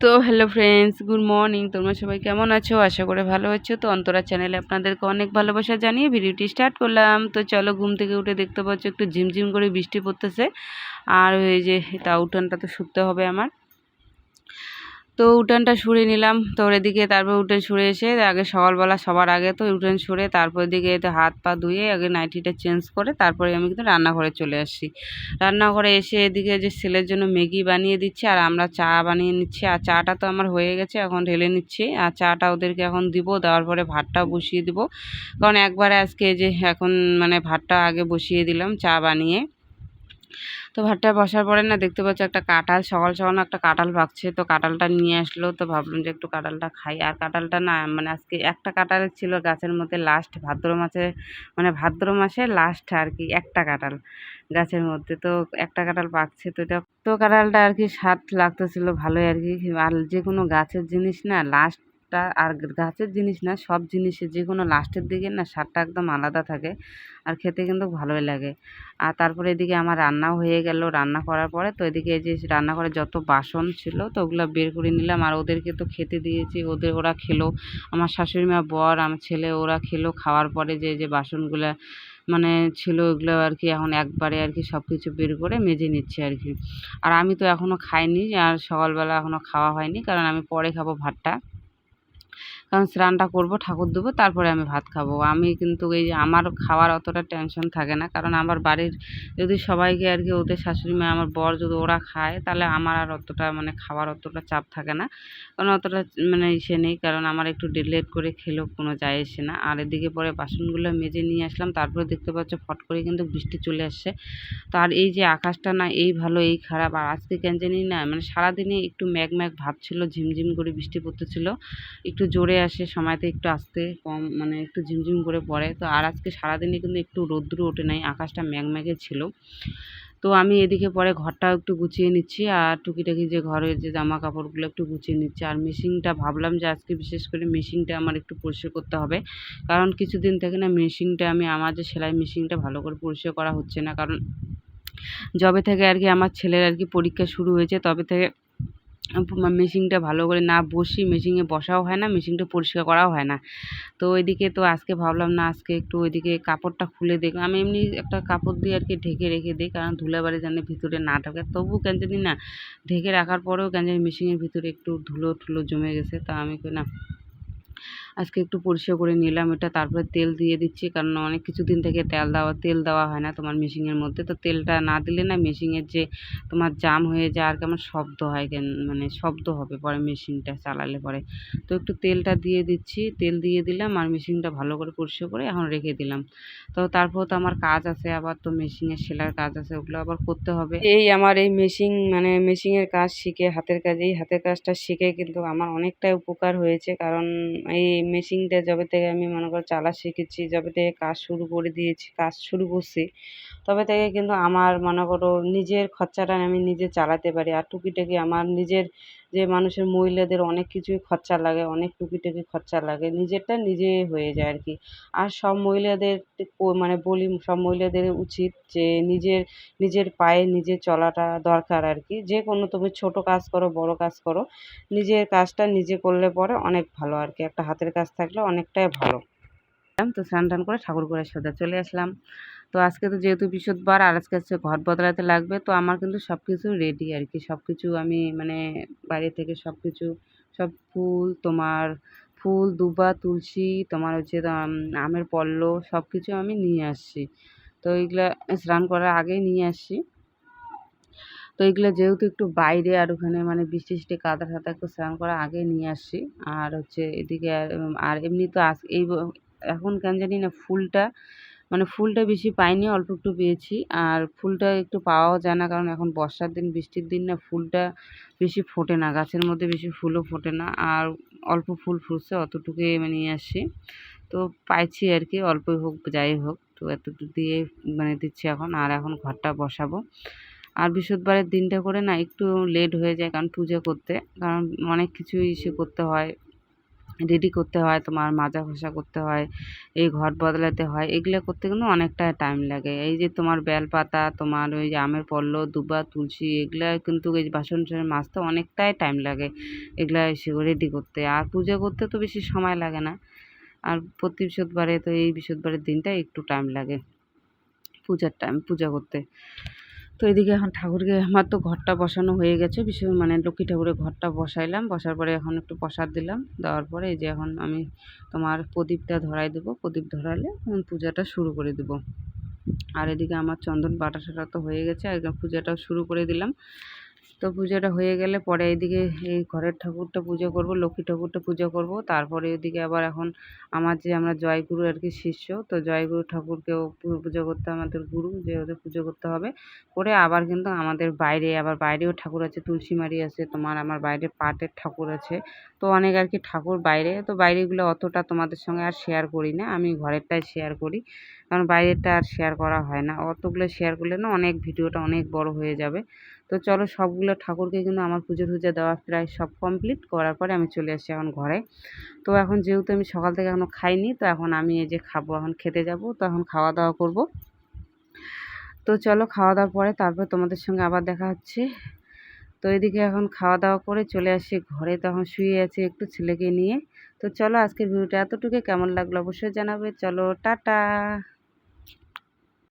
তো hello friends good morning তোমরা সবাই কেমন আছো? আশা করে ভালো আছো। তো অন্তরা চ্যানেলে আপনাদেরকে অনেক ভালোবাসা জানিয়ে ভিডিওটি স্টার্ট করলাম। তো চলো ঘুম থেকে উঠে দেখতে পাচ্ছ একটু ঝিমঝিম করে বৃষ্টি পড়তেছে। আর ওই যে তা উঠানটা তো শুতে হবে আমার। তো উঠানটা সরে নিলাম। তো এদিকে তারপর উঠান সরে এসে আগে সকালবেলা সবার আগে তো উঠান সরে তারপর দিকে তো হাত পা ধুয়ে আগে নাইটিটা চেঞ্জ করে তারপরে আমি কিন্তু রান্নাঘরে চলে আসছি। রান্নাঘরে এসে এদিকে যে ছেলের জন্য ম্যাগি বানিয়ে দিচ্ছি আর আমরা চা বানিয়ে নিচ্ছি। আর চাটা তো আমার হয়ে গেছে, এখন ঢেলে নিচ্ছি। আর চাটা ওদেরকে এখন দিব, দেওয়ার পরে ভাতটাও বসিয়ে দিব। কারণ একবারে আজকে যে এখন মানে ভাতটা আগে বসিয়ে দিলাম চা বানিয়ে। তো ভাতটা বসার পরে না দেখতে পাচ্ছি একটা কাঁঠাল, সকাল সকাল একটা কাঁঠাল পাকছে তো কাঁঠালটা নিয়ে আসলো, তো ভাবলাম যে একটু কাঁঠালটা খাই। আর কাঁঠালটা না মানে আজকে একটা কাঁঠাল ছিল গাছের মধ্যে লাস্ট ভাদ্র মাসে মানে ভাদ্র মাসে লাস্ট আর কি, একটা কাঁঠাল গাছের মধ্যে। তো একটা কাঁঠাল পাকছে তো এটা, তো কাঁঠালটা আর কি স্বাদ লাগতেছিল ভালোই আর কি। আর যে কোনো গাছের জিনিস না লাস্ট স্বাদটা আর গাছের জিনিস না, সব জিনিসের যে কোনো লাস্টের দিকে না স্বাদটা একদম আলাদা থাকে আর খেতে কিন্তু ভালোই লাগে। আর তারপরে এদিকে আমার রান্নাও হয়ে গেল, রান্না করার পরে তো এদিকে যে রান্না রান্নাঘরে যত বাসন ছিল তো ওগুলো বের করে নিলাম। আর ওদেরকে তো খেতে দিয়েছি, ওদের ওরা খেলো, আমার শাশুড়ি মা বর, আমার ছেলে ওরা খেলো খাওয়ার পরে যে যে বাসনগুলো মানে ছিল ওগুলো আর কি এখন একবারে আর কি সব কিছু বের করে মেজে নিচ্ছে আর কি। আর আমি তো এখনও খাইনি, আর সকালবেলা এখনও খাওয়া হয়নি কারণ আমি পরে খাব ভাতটা। কারণ স্নানটা করব, ঠাকুর দেবো, তারপরে আমি ভাত খাব। আমি কিন্তু এই আমার খাওয়ার অতটা টেনশন থাকে না, কারণ আমার বাড়ির যদি সবাইকে আর কি ওদের শাশুড়ি মা, আমার বর যদি ওরা খায়, তাহলে আমার আর অতটা মানে খাওয়ার অতটা চাপ থাকে না। কারণ অতটা মানে ইসে নেই, কারণ আমার একটু ডিলেট করে খেলেও কোনো যায় এসে না। আর এদিকে পরে বাসনগুলো মেজে নিয়ে আসলাম, তারপরে দেখতে পাচ্ছ ফট করে কিন্তু বৃষ্টি চলে আসছে। তো আর এই যে আকাশটা না এই ভালো, এই খারাপ, আর আজকে কেন জানি না মানে সারাদিনে একটু ম্যাগ ম্যাগ ভাব ছিল, ঝিমঝিম করে বৃষ্টি পড়তেছিল। একটু জোরে আসে সময়তে একটু আসতে কম মানে একটু ঝিমঝিম করে পড়ে। তো আর আজকে সারাদিনে কিন্তু একটু রৌদ্র ওঠে নাই, আকাশটা ম্যাগম্যাগে ছিল। তো আমি এদিকে পরে ঘরটাও একটু গুছিয়ে নিচ্ছি আর টুকিটাকি যে ঘরের যে জামা কাপড়গুলো একটু গুছিয়ে নিচ্ছি। আর মেশিনটা ভাবলাম যে আজকে বিশেষ করে মেশিনটা আমার একটু পরিষ্কার করতে হবে। কারণ কিছুদিন থেকে না মেশিনটা আমি, আমার যে সেলাই মেশিনটা ভালো করে পরিষ্কার করা হচ্ছে না। কারণ, যবে থেকে আর কি আমার ছেলের আর কি পরীক্ষা শুরু হয়েছে, তবে থেকে মেশিনটা ভালো করে না বসি মেশিনে বসাও হয় না মেশিনটা পরিষ্কার করাও হয় না। তো ওইদিকে তো আজকে ভাবলাম না, আজকে একটু ওইদিকে কাপড়টা খুলে দেখলাম আমি এমনি একটা কাপড় দিয়ে আর কি ঢেকে রেখে দিই, কারণ ধুলাবাড়ি যেন ভিতরে না ঢোকে তবু কেন জানি না, ঢেকে রাখার পরেও কেন জানি মেশিনের ভিতরে একটু ধুলো ঠুলো জমে গেছে, তা আমি না আজকে একটু পরিষ্কার করে নিলাম। এটা তারপরে তেল দিয়ে দিচ্ছি, কারণ অনেক কিছুদিন থেকে তেল দেওয়া তেল দেওয়া হয় না তোমার মেশিনের মধ্যে। তো তেলটা না দিলে না মেশিনের যে তোমার জাম হয়ে যায়, আর কেমন শব্দ হয় কেন মানে শব্দ হবে পরে মেশিনটা চালালে পরে। তো একটু তেলটা দিয়ে দিচ্ছি, তেল দিয়ে দিলাম আর মেশিনটা ভালো করে পরিষ্কার করে এখন রেখে দিলাম। তো তারপর তো আমার কাজ আছে, আবার তো মেশিনের সেলার কাজ আছে, ওগুলো আবার করতে হবে। এই আমার এই মেশিন মানে মেশিনের কাজ শিখে, হাতের কাজ, এই হাতের কাজটা শিখে কিন্তু আমার অনেকটাই উপকার হয়েছে, কারণ এই মেশিনটা যবে থেকে আমি মনে করো চালা শিখেছি, যবে থেকে কাজ শুরু করে দিয়েছি, কাজ শুরু করছি, তবে থেকে কিন্তু আমার মনে করো নিজের খরচাটা আমি নিজে চালাতে পারি। আর টুকিটাকি আমার নিজের যে মানুষের মহিলাদের অনেক কিছুই খরচা লাগে, অনেক টুকিটাকি খরচা লাগে, নিজেরটা নিজে হয়ে যায় আর কি আর সব মহিলাদের মানে বলি, সব মহিলাদের উচিত যে নিজের নিজের পায়ে নিজে চলাটা দরকার আর কি যে কোনো তুমি ছোট কাজ করো, বড় কাজ করো, নিজের কাজটা নিজে করলে পরে অনেক ভালো আর কি একটা হাতের কাজ থাকলে অনেকটাই ভালো। তো স্নান টান করে ঠাকুর করে সোজা চলে আসলাম। তো আজকে তো যেহেতু বৃহস্পতিবার আর আজকে হচ্ছে ঘর বদলাতে লাগবে, তো আমার কিন্তু সব কিছু রেডি আর কি। সব কিছু আমি মানে বাইরে থেকে সব কিছু সব ফুল, তোমার ফুল, দুবা, তুলসী, তোমার হচ্ছে আমের পল্ল সব কিছু আমি নিয়ে আসছি। তো এইগুলা স্নান করার আগেই নিয়ে আসছি। তো এগুলো যেহেতু একটু বাইরে, আর ওখানে মানে বৃষ্টি টিষ্টি, কাদা টাদা একটু স্নান করার আগে নিয়ে আসছি। আর হচ্ছে এদিকে, আর এমনি তো আজ, এই এখন কেন জানি না ফুলটা মানে ফুলটা বেশি পাইনি, অল্প একটু পেয়েছি। আর ফুলটা একটু পাওয়াও যায় না, কারণ এখন বর্ষার দিন, বৃষ্টির দিন না, ফুলটা বেশি ফোটে না, গাছের মধ্যে বেশি ফুলও ফোটে না। আর অল্প ফুল ফুটছে, অতটুকুই আমি নিয়ে আসছি। তো পাইছি আর কি, অল্পই হোক, যাই হোক। তো এতটুকু দিয়ে মানে দিচ্ছি এখন, আর এখন ঘরটা বসাবো। আর বৃহস্পতিবারের দিনটা করে না, একটু লেট হয়ে যায়, কারণ পুজো করতে। কারণ অনেক কিছুই ইসে করতে হয়। রেডি করতে হয়, তোমার মাজা ঘষা করতে হয়, এই ঘর বদলাতে হয়, এগুলো করতে কিন্তু অনেকটা টাইম লাগে। এই যে তোমার বেলপাতা, তোমার ওই যে আমের পল্লব দুবা তুলসী, এগুলা কিন্তু এই বাসন টাসন মাজতে অনেকটাই টাইম লাগে এগুলা সেগুলো রেডি করতে। আর পুজো করতে তো বেশি সময় লাগে না। আর প্রতি বৃহস্পতিবারে তো এই বৃহস্পতিবারের দিনটা একটু টাইম লাগে পূজার টাইম পূজা করতে। তো এদিকে এখন ঠাকুরকে, আমার তো ঘরটা বসানো হয়ে গেছে, বিশেষ মানে লক্ষ্মী ঠাকুরের ঘরটা বসাইলাম, বসার পরে এখন একটু প্রসাদ দিলাম, দেওয়ার পরে এই যে এখন আমি তোমার প্রদীপটা ধরাই দেবো, প্রদীপ ধরালে পূজাটা শুরু করে দেবো। আর এদিকে আমার চন্দন বাটা সাটা তো হয়ে গেছে, একদম পূজাটাও শুরু করে দিলাম। তো পুজোটা হয়ে গেলে পরে এদিকে এই ঘরের ঠাকুরটা পুজো করব, লক্ষ্মী ঠাকুরটা পুজো করব। তারপরে ওইদিকে আবার এখন আমার যে আমরা জয়গুরু আর কি শিষ্য, তো জয়গুরু ঠাকুরকেও পুজো করতে আমাদের গুরু যে ওদের পুজো করতে হবে। করে আবার কিন্তু আমাদের বাইরে, আবার বাইরেও ঠাকুর আছে, তুলসীমারি আছে, তোমার আমার বাইরে পাটের ঠাকুর আছে। তো অনেক আর কি ঠাকুর বাইরে, তো বাইরেগুলো অতটা তোমাদের সঙ্গে আর শেয়ার করি না, আমি ঘরেরটাই শেয়ার করি। কারণ বাইরেরটা আর শেয়ার করা হয় না, অতগুলো শেয়ার করলে না অনেক ভিডিওটা অনেক বড় হয়ে যাবে। তো চলো সবগুলো ঠাকুরকে কিন্তু আমার পুজো টুজো দেওয়া প্রায় সব কমপ্লিট করার পরে আমি চলে আসি এখন ঘরে। তো এখন যেহেতু আমি সকাল থেকে এখনও খাইনি, তো এখন আমি এই যে খাব, এখন খেতে যাব, তো এখন খাওয়া দাওয়া করব। তো চলো খাওয়া দাওয়ার পরে তারপর তোমাদের সঙ্গে আবার দেখা হচ্ছে। তো এদিকে এখন খাওয়া দাওয়া করে চলে আসি ঘরে তখন শুয়ে আছি একটু ছেলেকে নিয়ে। তো চলো আজকের ভিডিওটা এতটুকু কেমন লাগল অবশ্যই জানাবে। চলো, টাটা!